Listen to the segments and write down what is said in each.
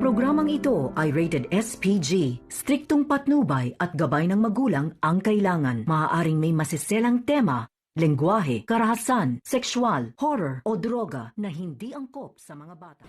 programang ito ay rated SPG. Striktong patnubay at gabay ng magulang ang kailangan. Maaaring may masiselang tema, lengguwahe, karahasan, sexual, horror o droga na hindi angkop sa mga bata.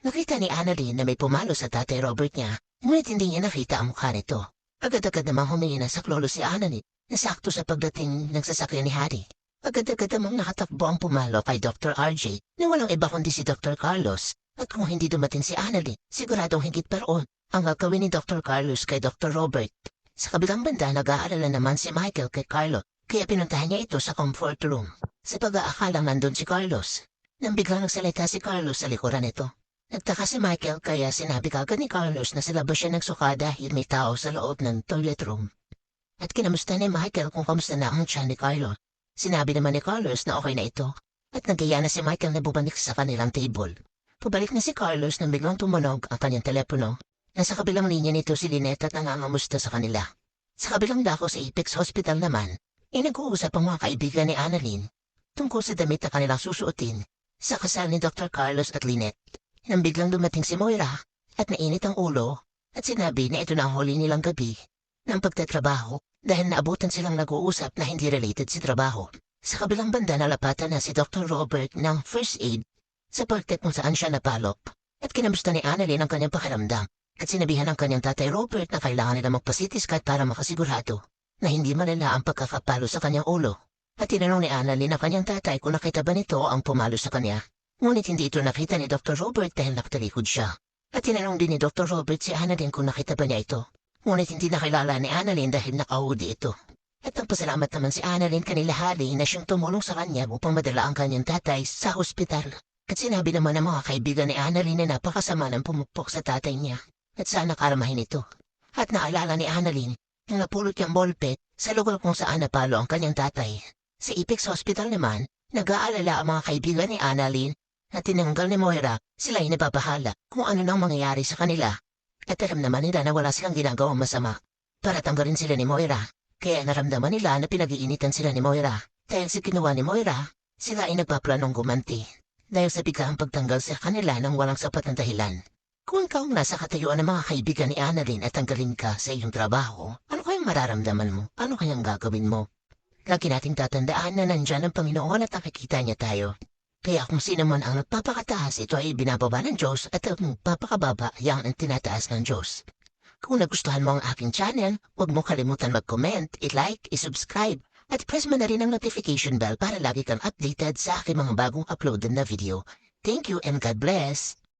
Nakita ni Annalyn na may pumalo sa tatay Robert niya, ngunit hindi niya nakita ang mukha nito. Agad-agad namang humingi ng saklolo si Annalyn na sakto sa pagdating ng sasakyan ni Harry. Agad-agad namang nakatakbo ang pumalo kay Dr. RJ na walang iba kundi si Dr. Carlos. At kung hindi dumating si Annalyn, siguradong higit pa ang gagawin ni Dr. Carlos kay Dr. Robert. Sa kabilang banda, nag-aalala naman si Michael kay Carlo, kaya pinuntahan niya ito sa comfort room. Sa pag-aakalang nandun si Carlos, nang biglang nagsalita si Carlos sa likuran nito. Nagtaka si Michael kaya sinabi kagad ni Carlos na sila ba siya nagsuka dahil may tao sa loob ng toilet room. At kinamusta ni Michael kung kamusta na ang tiyan ni Carlos. Sinabi naman ni Carlos na okay na ito at nagaya na si Michael na bumalik sa kanilang table. Pabalik na si Carlos nang biglang tumunog ang kanyang telepono. Nasa kabilang linya nito si Lynette at nangangamusta sa kanila. Sa kabilang dako sa Apex Hospital naman, ay nag-uusap ang mga kaibigan ni Annalyn tungkol sa damit na kanilang susuotin sa kasal ni Dr. Carlos at Lynette. Nang biglang dumating si Moira at nainit ang ulo at sinabi na ito na ang huli nilang gabi ng pagtatrabaho dahil naabutan silang nag-uusap na hindi related si trabaho. Sa kabilang banda nalapatan na si Dr. Robert ng first aid sa pagkat kung saan siya napalop at kinamusta ni Annalyn ang kanyang pakiramdam at sinabihan ng kanyang tatay Robert na kailangan nila magpasitiskat para makasigurado na hindi malala ang pagkakapalo sa kanyang ulo. At tinanong ni Annalyn ang kanyang tatay kung nakita ba nito ang pumalo sa kanya. Ngunit hindi ito nakita ni Dr. Robert dahil nakatalikod siya. At tinanong din ni Dr. Robert si Annalyn kung nakita ba niya ito. Ngunit hindi nakilala ni Annalyn dahil nakahudi ito. At ang pasalamat naman si Annalyn kanila Harry na siyang tumulong sa kanya upang madala ang kanyang tatay sa ospital. At sinabi naman ng mga kaibigan ni Annalyn na napakasama ng pumupok sa tatay niya. At sana karamahin ito. At naalala ni Annalyn yung napulot niyang ballpet sa lugar kung saan napalo ang kanyang tatay. Sa Apex Hospital naman, nag-aalala ang mga kaibigan ni Annalyn na tinanggal ni Moira, sila ay napapahala kung ano nang mangyayari sa kanila. At alam naman nila na wala silang ginagawang masama. Para tanggalin sila ni Moira, kaya naramdaman nila na pinag-iinitan sila ni Moira. Dahil sa ginawa ni Moira, sila ay nagpaplanong gumanti. Dahil sa biglang pagtanggal sa kanila ng walang sapat na dahilan. Kung ikaw nasa katayuan ng mga kaibigan ni Annalyn at tanggalin ka sa iyong trabaho, ano kayang mararamdaman mo? Ano kayang gagawin mo? Lagi nating tatandaan na nandyan ang Panginoon at nakikita niya tayo. Kaya kung sino man ang nagpapakataas, ito ay binababa ng Diyos at ang nagpapakababa, yan ang tinataas ng Diyos. Kung nagustuhan mo ang aking channel, huwag mo kalimutan mag-comment, i-like, i-subscribe, at press mo na rin ang notification bell para lagi kang updated sa aking mga bagong uploaded na video. Thank you and God bless!